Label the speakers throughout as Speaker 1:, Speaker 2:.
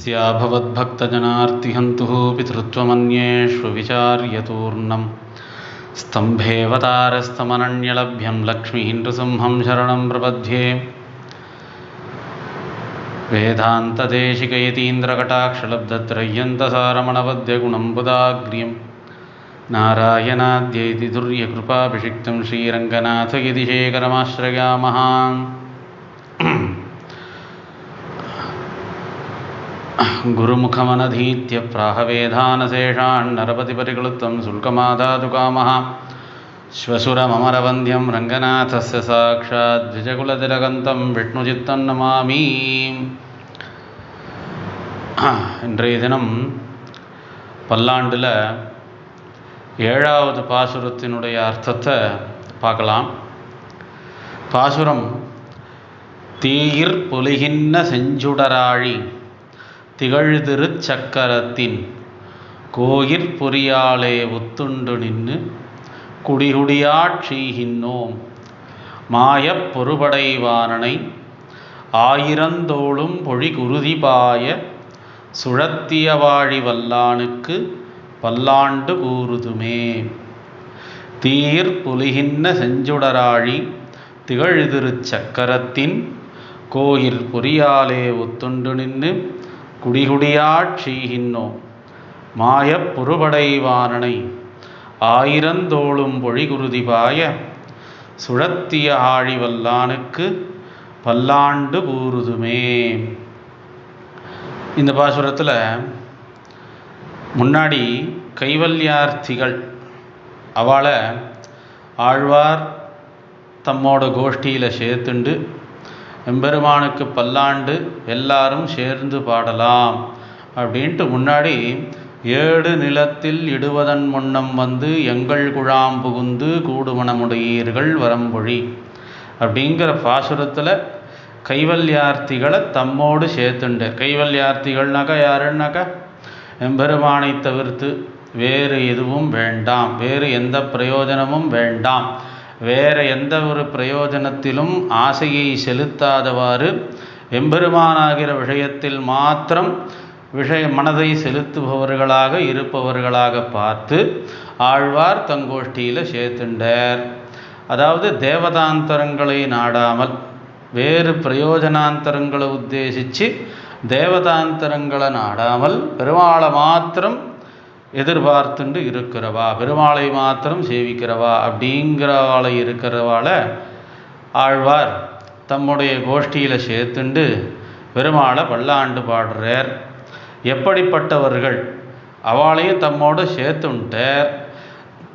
Speaker 1: स्याभवद्भक्तजनार्तिहन्तुः पितृत्वमन्येष्वविचार्यतूर्णं स्तम्भेऽवतारस्तमनन्यलभ्यं लक्ष्मीः नृसिंहं शरणं प्रबध्ये वेदान्तदेशिकयतीन्द्रकटाक्षलब्धत्रय्यन्तसारमणवध्यगुणं बुदाग्र्यं नारायणाद्यैति दुर्यकृपाभिषिक्तं श्रीरङ्गनाथ यदि श्रीरङ्गनाथगितिशेखरमाश्रयामहा गुरुमुखमनधीत्य प्राहवेधानशेषान्नरपतिपरिक्लुप्तं शुल्कमादातुकामः श्वशुरममरवन्द्यं रङ्गनाथस्य साक्षाद्विजकुलतिलकन्तं विष्णुचित्तं नमामि இன்றைய தினம் பல்லாண்டில் ஏழாவது பாசுரத்தினுடைய அர்த்தத்தை பார்க்கலாம் பாசுரம் தீயிற் பொலிகின்ற செஞ்சுடராழி திகழ்திருச் சக்கரத்தின் கோயிற் பொறியாலே ஒத்துண்டு நின்று குடிகுடியாட்செய்கின்றோம் மாயப் பொறுபடைவானனை ஆயிரந்தோளும் பொழி குருதிபாய சுழத்தியவாழி வல்லானுக்கு பல்லாண்டு கூறுதுமே. தீர் புலிகின்ன செஞ்சுடராழி திகழ்திருச் சக்கரத்தின் கோயில் பொறியாலே ஒத்துண்டு நின்று குடிகுடியாட்செய்கின்றோம் மாயப் புறுபடைவானனை ஆயிரந்தோளும் பொழிகுருதிபாய சுழத்திய ஆழி வல்லானுக்கு பல்லாண்டு கூறுதுமே. இந்த பாசுரத்தில் முன்னாடி கைவல்யார்த்திகள் அவளை ஆழ்வார் தம்மோட கோஷ்டியில் சேர்த்துண்டு எம்பெருமானுக்கு பல்லாண்டு எல்லாரும் சேர்ந்து பாடலாம். அப்படின்ட்டு முன்னாடி ஏடு நிலத்தில் இடுவதன் முன்னம் வந்து எங்கள் குழாம் புகுந்து கூடுமணமுடையீர்கள் வரம்பொழி. அப்படிங்கிற பாசுரத்தில் கைவல்யார்த்திகளை தம்மோடு சேர்த்துண்டு. கைவல்யார்த்திகள்னாக்கா யாருன்னாக்கா? எம்பெருமானை தவிர்த்து வேறு எதுவும் வேண்டாம். வேறு எந்த பிரயோஜனமும் வேண்டாம். வேறு எந்த ஒரு பிரயோஜனத்திலும் ஆசையை செலுத்தாதவாறு எம்பெருமானாகிற விஷயத்தில் மாத்திரம் விஷய மனதை செலுத்துபவர்களாக இருப்பவர்களாக பார்த்து ஆழ்வார் தங்கோஷ்டியில் சேர்த்துண்டார். அதாவது தேவதாந்தரங்களை நாடாமல் வேறு பிரயோஜனாந்தரங்களை உத்தேசித்து தேவதாந்தரங்களை நாடாமல் பெருமாளை மாத்திரம் எதிர்பார்த்துண்டு இருக்கிறவா பெருமாளை மாத்திரம் சேவிக்கிறவா அப்படிங்கிறவாளை இருக்கிறவாள ஆழ்வார் தம்முடைய கோஷ்டியில் சேர்த்துண்டு பெருமாளை பல்லாண்டு பாடுறார். எப்படிப்பட்டவர்கள்? அவளையும் தம்மோடு சேர்த்துன்ட்டார்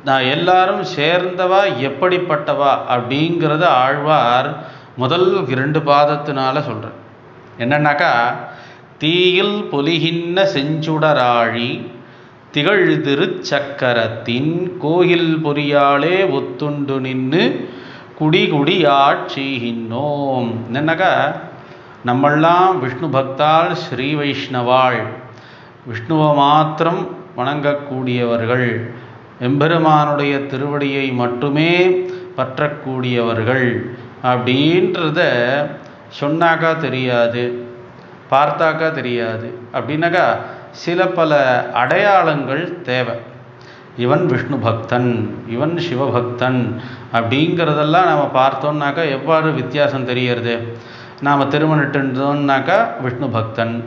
Speaker 1: நான் எல்லாரும் சேர்ந்தவா எப்படிப்பட்டவா அப்படிங்கிறத ஆழ்வார் முதல் இரண்டு பாதத்தினால சொல்கிறேன் என்னன்னாக்கா தீயில் பொலிகின்ன செஞ்சுடராழி திகழ்திருச்சக்கரத்தின் கோயில் பொறியாலே ஒத்துண்டு நின்று குடி குடி ஆட்சிகின்னோம் என்னன்னாக்கா நம்மெல்லாம் விஷ்ணு பக்தாள் ஸ்ரீ வைஷ்ணவாள். விஷ்ணுவை மாத்திரம் வணங்கக்கூடியவர்கள். எம்பெருமானுடைய திருவடியை மட்டுமே பற்றக்கூடியவர்கள் அப்படின்றத சொன்னாக்கா தெரியாது பார்த்தாக்கா தெரியாது. அப்படின்னாக்கா சில பல அடையாளங்கள் தேவை. இவன் விஷ்ணு பக்தன் இவன் சிவபக்தன் அப்படிங்கிறதெல்லாம் நாம் பார்த்தோம்னாக்கா எவ்வாறு வித்தியாசம் தெரியறது நாம் திருமணிட்டுன்றோம்னாக்கா விஷ்ணு பக்தன்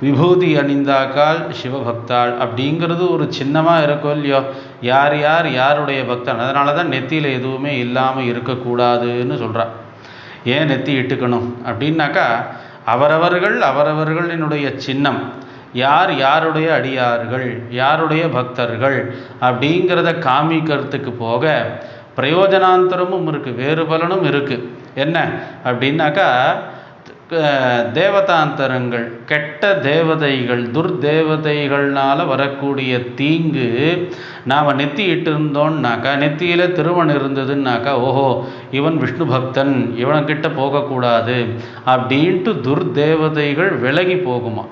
Speaker 1: விபூதி அணிந்தாக்கால் சிவபக்தாள் அப்படிங்கிறது ஒரு சின்னமாக இருக்கும் இல்லையோ? யார் யார் யாருடைய பக்தன்? அதனால தான் நெத்தியில் எதுவுமே இல்லாமல் இருக்கக்கூடாதுன்னு சொல்கிறான் ஏன் நெத்தி இட்டுக்கணும்? அப்படின்னாக்கா அவரவர்கள் அவரவர்களினுடைய சின்னம் யார் யாருடைய அடியார்கள் யாருடைய பக்தர்கள் அப்படிங்கிறத காமிக்கிறதுக்கு போக பிரயோஜனாந்தரமும் இருக்குது வேறு பலனும் இருக்குது என்ன? அப்படின்னாக்கா தேவதாந்தரங்கள் கெட்ட தேவதைகள் துர்தேவதைகள்னால் வரக்கூடிய தீங்கு நாம் நெத்தி இருந்தோன்னாக்கா நெத்தியில் திருமணம் இருந்ததுன்னாக்கா ஓஹோ இவன் விஷ்ணு பக்தன் இவன்கிட்ட போகக்கூடாது அப்படின்ட்டு துர்தேவதைகள் விலகி போகுமா?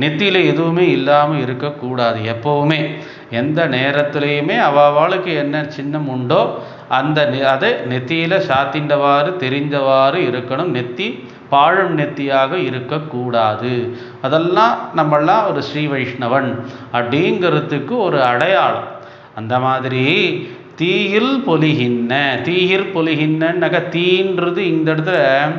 Speaker 1: நெத்தியில் எதுவுமே இல்லாமல் இருக்கக்கூடாது எப்போவுமே. எந்த நேரத்துலேயுமே அவளுக்கு என்ன சின்னம் உண்டோ அந்த நெ- அதை நெத்தியில் சாத்திண்டவாறு தெரிந்தவாறு இருக்கணும். நெத்தி பாழும் நெத்தியாக இருக்கக்கூடாது. அதெல்லாம் நம்மெல்லாம் ஒரு ஸ்ரீ வைஷ்ணவன் அப்படிங்கிறதுக்கு ஒரு அடையாளம். அந்த மாதிரி தீயில் பொலிகின்ன தீயிற் பொலிகின்னக தீன்றது இந்த இடத்துல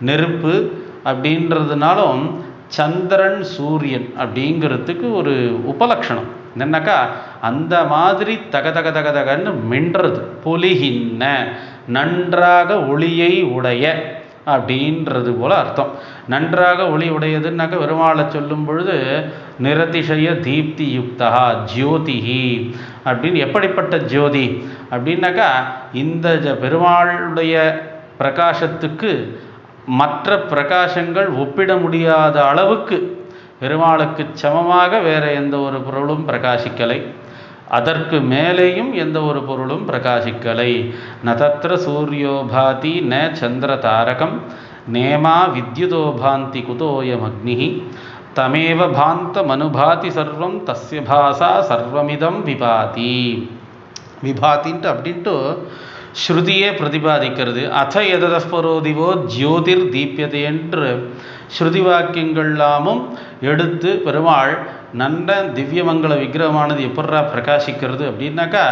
Speaker 1: நெருப்பு அப்படின்றதுனாலும் சந்திரன் சூரியன் அப்படிங்கிறதுக்கு ஒரு உபலக்ஷணம். என்னன்னாக்கா அந்த மாதிரி தக தக தக தகன்னு மின்றது. பொலிகின்ன நன்றாக ஒளியை உடைய அப்படின்றது போல அர்த்தம். நன்றாக ஒளி உடையதுன்னாக்க பெருமாளை சொல்லும் பொழுது நிரதிஷய தீப்தி யுக்தா ஜோதிஹி அப்படின்னு எப்படிப்பட்ட ஜோதி? அப்படின்னாக்கா இந்த ஜ- பெருமாளுடைய பிரகாசத்துக்கு மற்ற பிரகாசங்கள் ஒப்பிட முடியாத அளவுக்கு பெருமாளுக்கு சமமாக வேற எந்த ஒரு பொருளும் பிரகாசிக்கலை. அதற்கு மேலேயும் எந்த ஒரு பொருளும் பிரகாசிக்கலை. நதத்திர சூரியோபாதி ந சந்திர தாரகம் நேமா வித்யுதோபாந்தி குதோயம் அக்னி தமேவ பாந்தமனுபாதி சர்வம் தஸ்ய பாசா சர்வமிதம் விபாதி. விபாத்தின்ட்டு அப்படின்ட்டு ஸ்ருதியே பிரதிபாதிக்கிறது. அத எததஸ்பரோதிவோ ஜோதிர் தீப்யதை என்று ஸ்ருதி வாக்கியங்கள்லாமும் எடுத்து பெருமாள் நல்ல திவ்யமங்கள விக்கிரகமானது எப்படா பிரகாசிக்கிறது அப்படின்னாக்கா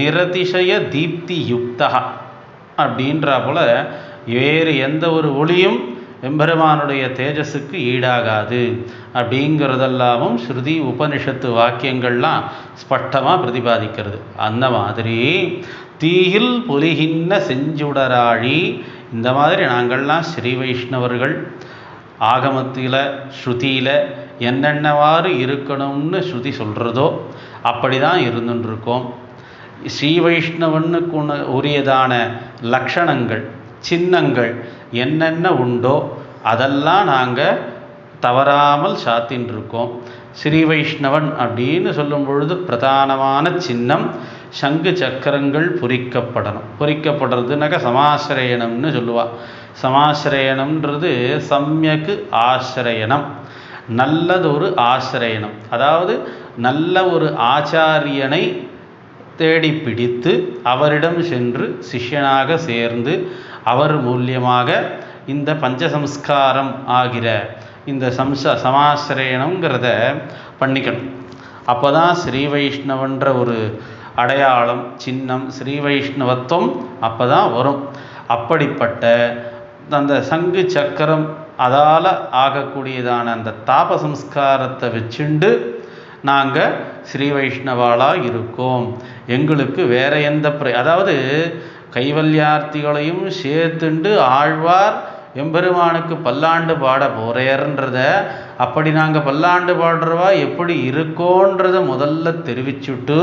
Speaker 1: நிரதிசய தீப்தி யுக்தா அப்படின்றா போல வேறு எந்த ஒரு ஒளியும் எம்பெருமானுடைய தேஜஸுக்கு ஈடாகாது அப்படிங்கிறதெல்லாமும் ஸ்ருதி உபனிஷத்து வாக்கியங்கள்லாம் ஸ்பஷ்டமாக பிரதிபாதிக்கிறது. அந்த மாதிரி தீயில் பொலிகின்ற செஞ்சுடராழி. இந்த மாதிரி நாங்கள்லாம் ஸ்ரீ வைஷ்ணவர்கள் ஆகமத்தில் ஸ்ருதியில் என்னென்னவாறு இருக்கணும்னு ஸ்ருதி சொல்கிறதோ அப்படி தான் இருந்துட்டுருக்கோம் ஸ்ரீ வைஷ்ணவனுக்கு உரியதான லக்ஷணங்கள் சின்னங்கள் என்னென்ன உண்டோ அதெல்லாம் நாங்கள் தவறாமல் சாத்தின்னு இருக்கோம் ஸ்ரீ வைஷ்ணவன் அப்படின்னு சொல்லும் பொழுது பிரதானமான சின்னம் சங்கு சக்கரங்கள் பொறிக்கப்படணும். பொறிக்கப்படுறதுனாக்கா சமாசிரயணம்னு சொல்லுவா. சமாசிரயணம்ன்றது சம்யக்கு ஆசிரயணம். நல்லதொரு ஆசிரயணம். அதாவது நல்ல ஒரு ஆச்சாரியனை தேடி பிடித்து அவரிடம் சென்று சிஷ்யனாக சேர்ந்து அவர் மூலியமாக இந்த பஞ்சசம்ஸ்காரம் ஆகிற இந்த சம்ச சமாசிரயணங்கிறத பண்ணிக்கணும். அப்போ தான் ஸ்ரீ வைஷ்ணவன்ற ஒரு அடையாளம் சின்னம் ஸ்ரீ வைஷ்ணவத்துவம் அப்போ தான் வரும். அப்படிப்பட்ட அந்த சங்கு சக்கரம் அதால் ஆகக்கூடியதான அந்த தாப சம்ஸ்காரத்தை வச்சுண்டு நாங்கள் ஸ்ரீ வைஷ்ணவாளாக இருக்கோம். எங்களுக்கு வேற எந்த பிர அதாவது கைவல்யார்த்திகளையும் சேர்த்துண்டு ஆழ்வார் எம்பெருமானுக்கு பல்லாண்டு பாட போறேன்றத அப்படி நாங்கள் பல்லாண்டு பாடுறவா எப்படி இருக்கோன்றத முதல்ல தெரிவிச்சுட்டு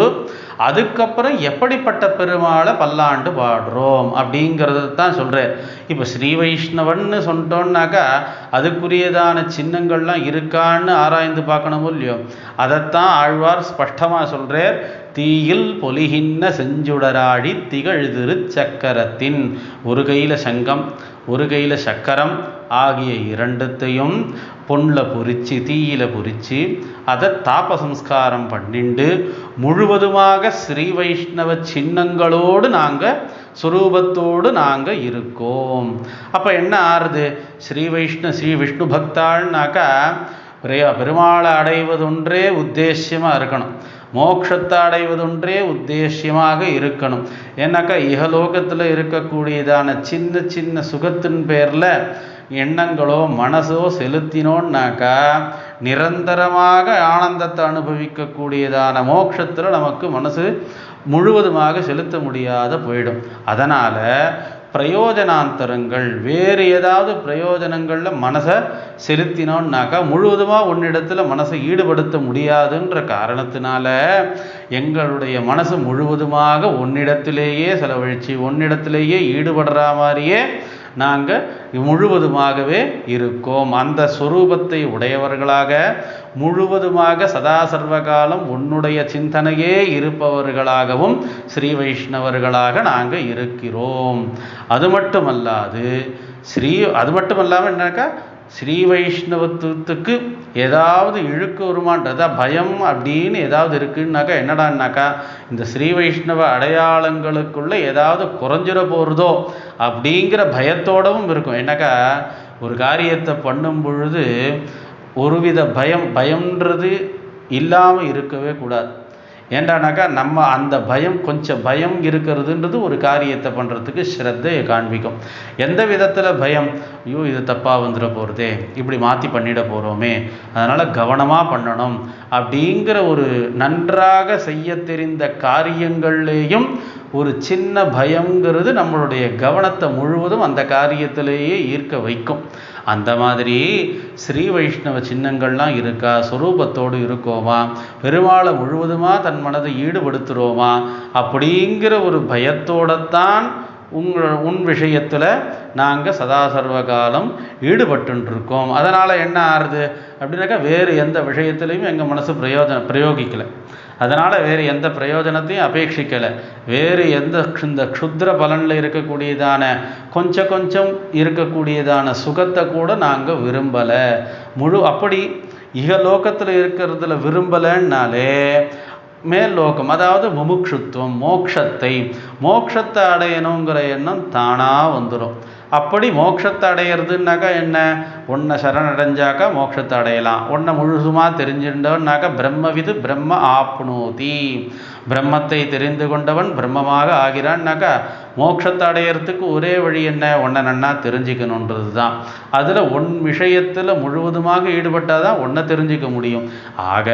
Speaker 1: அதுக்கப்புறம் எப்படிப்பட்ட பெருமாளை பல்லாண்டு பாடுறோம் அப்படிங்கிறத தான் சொல்கிறேன் இப்போ ஸ்ரீ வைஷ்ணவன்னு சொல்லிட்டோன்னாக்கா அதுக்குரியதான சின்னங்கள்லாம் இருக்கான்னு ஆராய்ந்து பார்க்கணுமோ இல்லையோ? அதைத்தான் ஆழ்வார் ஸ்பஷ்டமாக சொல்கிறார் தீயில் பொலிகின்ன செஞ்சுடராடி திகழ்திரு சக்கரத்தின். ஒரு கையில் சங்கம் ஒரு கையில் சக்கரம் ஆகிய இரண்டுத்தையும் பொண்ணில் பொறிச்சு தீயில பொறிச்சு அதை தாபசம்ஸ்காரம் பண்ணிண்டு முழுவதுமாக ஸ்ரீ வைஷ்ணவ சின்னங்களோடு நாங்கள் சுரூபத்தோடு நாங்கள் இருக்கோம். அப்போ என்ன ஆறுது? ஸ்ரீ வைஷ்ண ஸ்ரீ விஷ்ணு பக்தாள்னாக்கா பெரிய- பெருமாளை அடைவதொன்றே உத்தேசியமாக இருக்கணும். மோட்சத்தை அடைவதொன்றே உத்தேசியமாக இருக்கணும். ஏன்னாக்கா இகலோகத்தில் இருக்கக்கூடியதான சின்ன சின்ன சுகத்தின் பேரில் எண்ணங்களோ மனசோ செலுத்தினோன்னாக்கா நிரந்தரமாக ஆனந்தத்தை அனுபவிக்கக்கூடியதான மோட்சத்தில் நமக்கு மனசு முழுவதுமாக செலுத்த முடியாத போயிடும். அதனால் பிரயோஜனாந்தரங்கள் வேறு ஏதாவது பிரயோஜனங்களில் மனசை செலுத்தினோன்னாக்கா முழுவதுமாக உன்னிடத்தில் மனசை ஈடுபடுத்த முடியாதுன்ற காரணத்தினால எங்களுடைய மனசு முழுவதுமாக உன்னிடத்திலேயே செலவழித்து உன்னிடத்திலேயே ஈடுபடுற மாதிரியே நாங்கள் முழுவதுமாகவே இருக்கோம். அந்த சொரூபத்தை உடையவர்களாக முழுவதுமாக சதா சர்வகாலம் உன்னுடைய சிந்தனையே இருப்பவர்களாகவும் ஸ்ரீ வைஷ்ணவர்களாக நாங்கள் இருக்கிறோம். அது மட்டுமல்லாது ஸ்ரீ அது மட்டும் இல்லாமல் என்னக்கா? ஸ்ரீ வைஷ்ணவத்துவத்துக்கு ஏதாவது இழுக்கு வருமானது பயம் அப்படின்னு ஏதாவது இருக்குன்னாக்கா என்னடான்னாக்கா இந்த ஸ்ரீ வைஷ்ணவ அடையாளங்களுக்குள்ளே ஏதாவது குறைஞ்சிட போகிறதோ அப்படிங்கிற பயத்தோடவும் இருக்கும். என்னக்கா ஒரு காரியத்தை பண்ணும் பொழுது ஒருவித பயம் பயம்ன்றது இல்லாமல் இருக்கவே கூடாது. ஏண்டானாக்கா நம்ம அந்த பயம் கொஞ்சம் பயம் இருக்கிறதுன்றது ஒரு காரியத்தை பண்ணுறதுக்கு ஸ்ரத்தையை காண்பிக்கும். எந்த விதத்தில் பயம்? ஐயோ இது தப்பாக வந்துட போகிறதே இப்படி மாற்றி பண்ணிட போகிறோமே அதனால் கவனமாக பண்ணணும் அப்படிங்கிற ஒரு நன்றாக செய்ய தெரிந்த காரியங்கள்லேயும் ஒரு சின்ன பயங்கிறது நம்மளுடைய கவனத்தை முழுவதும் அந்த காரியத்திலேயே ஈர்க்க வைக்கும். அந்த மாதிரி ஸ்ரீ வைஷ்ணவ சின்னங்கள்லாம் இருக்கா? சொரூபத்தோடு இருக்கோமா? பெருமாளை முழுவதுமாக தன் மனதை ஈடுபடுத்துகிறோமா அப்படிங்கிற ஒரு பயத்தோடத்தான் உங்கள் உன் விஷயத்தில் நாங்கள் சதா சர்வ காலம் ஈடுபட்டுருக்கோம் அதனால் என்ன ஆறுது? அப்படின்னாக்கா வேறு எந்த விஷயத்துலையும் எங்கள் மனசு பிரயோஜன பிரயோகிக்கலை. அதனால் வேறு எந்த பிரயோஜனத்தையும் அபேட்சிக்கலை. வேறு எந்த இந்த க்ஷுத்ர பலனில் இருக்கக்கூடியதான கொஞ்சம் கொஞ்சம் இருக்கக்கூடியதான சுகத்தை கூட நாங்கள் விரும்பலை. முழு அப்படி இகலோகத்தில் இருக்கிறதுல விரும்பலைன்னாலே மேல் லோகம் அதாவது முமுட்சுத்துவம் மோக்ஷத்தை மோக்ஷத்தை அடையணுங்கிற எண்ணம் தானாக வந்துடும் அப்படி மோட்சத்தை அடையிறதுனாக்கா என்ன? ஒன்றை சரணடைஞ்சாக்கா மோட்சத்தை அடையலாம். ஒன்றை முழுசுமாக தெரிஞ்சுட்டவன்னாக்கா பிரம்மவிது பிரம்ம ஆப்னோதி. பிரம்மத்தை தெரிந்து கொண்டவன் பிரம்மமாக ஆகிறான்னாக்கா மோட்சத்தை அடையிறதுக்கு ஒரே வழி என்ன? ஒன்றை நன்னா தெரிஞ்சுக்கணுன்றது தான் அதில் ஒன் விஷயத்தில் முழுவதுமாக ஈடுபட்டால் தான் ஒன்றை தெரிஞ்சுக்க முடியும். ஆக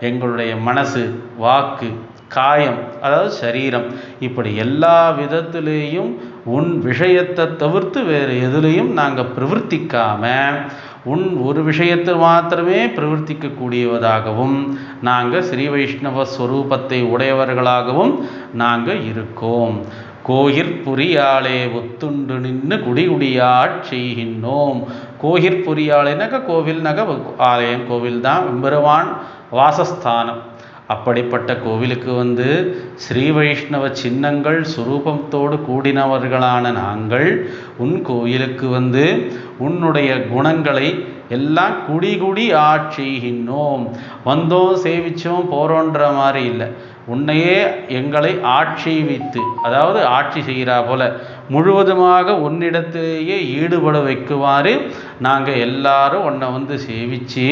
Speaker 1: எங்களுடைய மனசு வாக்கு காயம் அதாவது சரீரம். இப்படி எல்லா விதத்திலேயும் உன் விஷயத்தை தவிர்த்து வேறு எதுலேயும் நாங்கள் பிரவர்த்திக்காமல் உன் ஒரு விஷயத்தில் மாத்திரமே பிரவர்த்திக்கக்கூடியவதாகவும் நாங்கள் ஸ்ரீ வைஷ்ணவ ஸ்வரூபத்தை உடையவர்களாகவும் நாங்கள் இருக்கோம். கோகிர்புரியாளே ஒத்துண்டு நின்று குடிகுடியாட் செய்கின்றோம். கோயிற்புரியாளேனாக்கா கோவில்னாக்கா ஆலயம் கோவில் தான் பெருமான் வாசஸ்தானம். அப்படிப்பட்ட கோவிலுக்கு வந்து ஸ்ரீ வைஷ்ணவ சின்னங்கள் சுரூபத்தோடு கூடினவர்களான நாங்கள் உன் கோயிலுக்கு வந்து உன்னுடைய குணங்களை எல்லாம் குடி குடி ஆட்சிகின்றோம் வந்தோம் சேவிச்சோம் போகிறோன்ற மாதிரி இல்லை. உன்னையே எங்களை ஆட்சி வைத்து அதாவது ஆட்சி செய்கிறா போல முழுவதுமாக உன்னிடத்திலேயே ஈடுபட வைக்குமாறு நாங்கள் எல்லாரும் உன்னை வந்து சேவித்து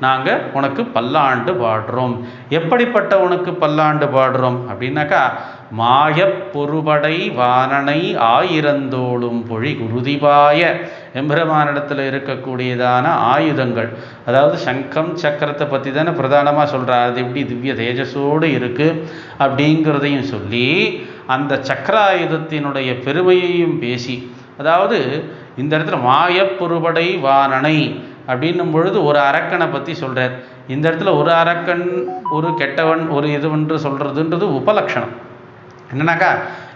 Speaker 1: நாங்கள் உனக்கு பல்லாண்டு பாடுறோம். எப்படிப்பட்ட உனக்கு பல்லாண்டு பாடுறோம்? அப்படின்னாக்கா மாயப்பொருபடை வானனை ஆயிரந்தோளும் பொழி குருதிபாய. எம்பெருமானிடத்தில் இருக்கக்கூடியதான ஆயுதங்கள். அதாவது சங்கம் சக்கரத்தை பற்றி தானே பிரதானமாக சொல்கிறார் அது எப்படி திவ்ய தேஜஸோடு இருக்குது அப்படிங்கிறதையும் சொல்லி அந்த சக்கராயுதத்தினுடைய பெருமையையும் பேசி அதாவது இந்த இடத்துல மாயப்பொருபடை வானனை அப்படின்னும் பொழுது ஒரு அரக்கனை பற்றி சொல்கிறார் இந்த இடத்துல ஒரு அரக்கன் ஒரு கெட்டவன் ஒரு இதுவென்று சொல்கிறதுன்றது உபலக்ஷணம். என்னன்னாக்கா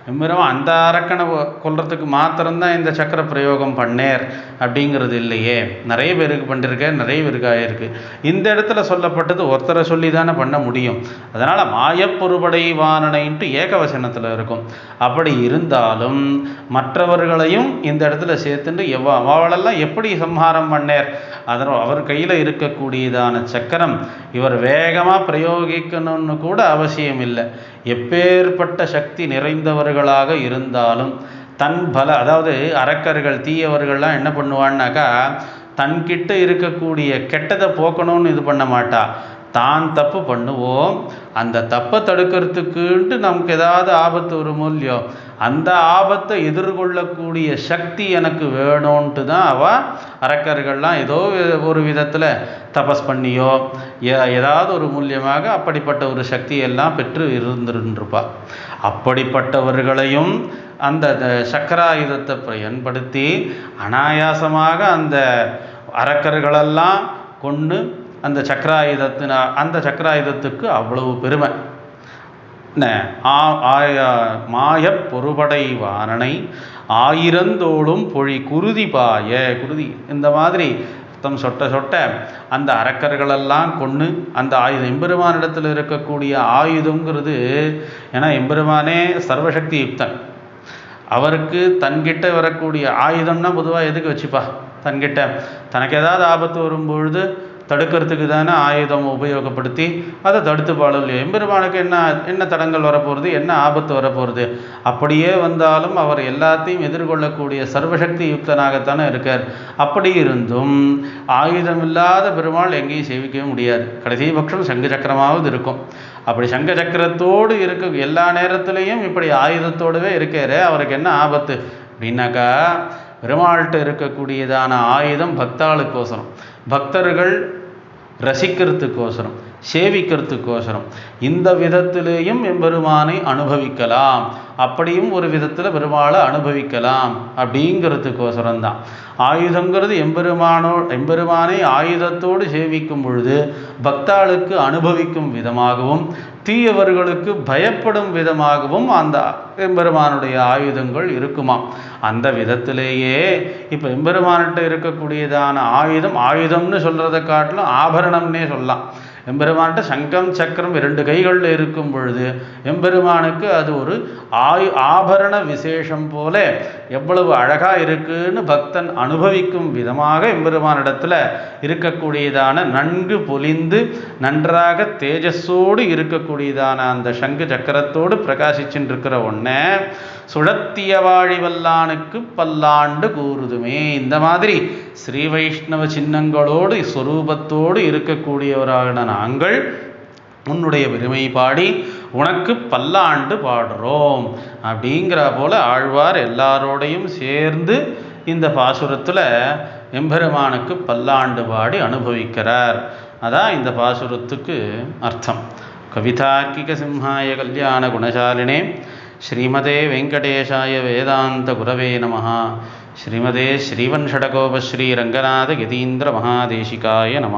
Speaker 1: எம்பெருமான் அந்த அரக்கனை கொல்றதுக்கு மாத்திரம்தான் இந்த சக்கர பிரயோகம் பண்ணேர் அப்படிங்கிறது இல்லையே. நிறைய பேருக்கு பண்ணிருக்கேன் நிறைய பேருக்கு ஆயிருக்கு. இந்த இடத்துல சொல்லப்பட்டது ஒருத்தரை சொல்லி தானே பண்ண முடியும். அதனால் மாயப்பொருபடை வானனைன்ட்டு ஏகவசனத்தில் இருக்கும். அப்படி இருந்தாலும் மற்றவர்களையும் இந்த இடத்துல சேர்த்துட்டு எவ்வா அவளெல்லாம் எப்படி சம்ஹாரம் பண்ணேர்? அதனால் அவர் கையில் இருக்கக்கூடியதான சக்கரம் இவர் வேகமாக பிரயோகிக்கணும்னு கூட அவசியம் இல்லை. எப்பேற்பட்ட சக்தி நிறைந்தவர்களாக இருந்தாலும் தன் பல அதாவது அரக்கர்கள் தீயவர்கள்லாம் என்ன பண்ணுவான்னாக்கா தன்கிட்ட இருக்கக்கூடிய கெட்டதை போக்கணும்னு இது பண்ண மாட்டா. தான் தப்பு பண்ணுவோம். அந்த தப்பை தடுக்கிறதுக்குன்ட்டு நமக்கு ஏதாவது ஆபத்து வருமோ இல்லையோ அந்த ஆபத்தை எதிர்கொள்ளக்கூடிய சக்தி எனக்கு வேணும்ன்ட்டு தான் அவள் அரக்கர்கள்லாம் ஏதோ ஒரு விதத்தில் தபஸ் பண்ணியோ ஏதாவது ஒரு மூலியமாக அப்படிப்பட்ட ஒரு சக்தியெல்லாம் பெற்று இருந்துருப்பா அப்படிப்பட்டவர்களையும் அந்த சக்கராயுதத்தை பயன்படுத்தி அனாயாசமாக அந்த அரக்கர்களெல்லாம் கொண்டு அந்த சக்கராயுதத்தின அந்த சக்கராயுதத்துக்கு அவ்வளவு பெருமை. மாயப் பொறுபடை வானனை ஆயிரந்தோளும் பொழி குருதி பாய. குருதி இந்த மாதிரி ரத்தம் சொட்ட சொட்ட அந்த அரக்கர்களெல்லாம் கொன்று அந்த ஆயுதம். எம்பெருமானிடத்தில் இருக்கக்கூடிய ஆயுதங்கிறது ஏன்னா எம்பெருமானே சர்வசக்தி யுக்தன். அவருக்கு தன்கிட்ட வரக்கூடிய ஆயுதம்னா பொதுவாக எதுக்கு வச்சுப்பா? தன்கிட்ட. தனக்கு ஏதாவது ஆபத்து வரும்பொழுது தடுக்கிறதுக்கு தானே ஆயுதம் உபயோகப்படுத்தி அதை தடுத்து பாடல் எம்பெருமானுக்கு என்ன என்ன தடங்கள் வரப்போகிறது என்ன ஆபத்து வரப்போகிறது அப்படியே வந்தாலும் அவர் எல்லாத்தையும் எதிர்கொள்ளக்கூடிய சர்வசக்தி யுக்தனாகத்தானே இருக்கார். அப்படி இருந்தும் ஆயுதம் இல்லாத பெருமாள் எங்கேயும் சேவிக்கவே முடியாது. கடைசி பட்சம் சங்கு சக்கரமாவது இருக்கும். அப்படி சங்க சக்கரத்தோடு இருக்க எல்லா நேரத்துலேயும் இப்படி ஆயுதத்தோடவே இருக்காரு அவருக்கு என்ன ஆபத்து? அப்படின்னாக்கா பெருமாள்கிட்ட இருக்கக்கூடியதான ஆயுதம் பக்தாளுக்கோசரம். பக்தர்கள் ரசிக்கிறதுக்கோசரம். சேவிக்கிறதுக்கோசரம். இந்த விதத்திலேயும் எம்பெருமானை அனுபவிக்கலாம். அப்படியும் ஒரு விதத்தில் பெருமாளை அனுபவிக்கலாம் அப்படிங்கிறதுக்கோசரம் தான் ஆயுதங்கிறது எம்பெருமானோ எம்பெருமானை ஆயுதத்தோடு சேவிக்கும் பொழுது பக்தாளுக்கு அனுபவிக்கும் விதமாகவும் தீயவர்களுக்கு பயப்படும் விதமாகவும் அந்த எம்பெருமானுடைய ஆயுதங்கள் இருக்குமாம் அந்த விதத்திலேயே இப்போ எம்பெருமான்கிட்ட இருக்கக்கூடியதான ஆயுதம் ஆயுதம்னு சொல்கிறத காட்டிலும் ஆபரணம்னே சொல்லலாம். எம்பெருமான்கிட்ட சங்கம் சக்கரம் இரண்டு கைகளில் இருக்கும் பொழுது எம்பெருமானுக்கு அது ஒரு ஆயு ஆபரண விசேஷம் போல எவ்வளவு அழகாக இருக்குன்னு பக்தன் அனுபவிக்கும் விதமாக எம்பெருமானிடத்தில் இருக்கக்கூடியதான நன்கு பொலிந்து நன்றாக தேஜஸோடு இருக்கக்கூடியதான அந்த சங்கு சக்கரத்தோடு பிரகாசிச்சுட்டு இருக்கிற சுழத்திய வாழிவல்லானுக்கு பல்லாண்டு கூறுதுமே. இந்த மாதிரி ஸ்ரீ வைஷ்ணவ சின்னங்களோடு ஸ்வரூபத்தோடு இருக்கக்கூடியவரான நாங்கள் உன்னுடைய பெருமை பாடி உனக்கு பல்லாண்டு பாடுறோம். அப்படிங்கிற போல ஆழ்வார் எல்லாரோடையும் சேர்ந்து இந்த பாசுரத்தில் எம்பெருமானுக்கு பல்லாண்டு பாடி அனுபவிக்கிறார். அதான் இந்த பாசுரத்துக்கு அர்த்தம். கவிதார்க்கிக சிம்ஹாய கல்யாண குணசாலினே ஸ்ரீமதே வெங்கடேஷாய வேதாந்த குரவே நம ஸ்ரீமதே ஸ்ரீவன்ஷடகோபஸ்ரீ ரங்கநாத கதீந்திர மகாதேசிகாய நம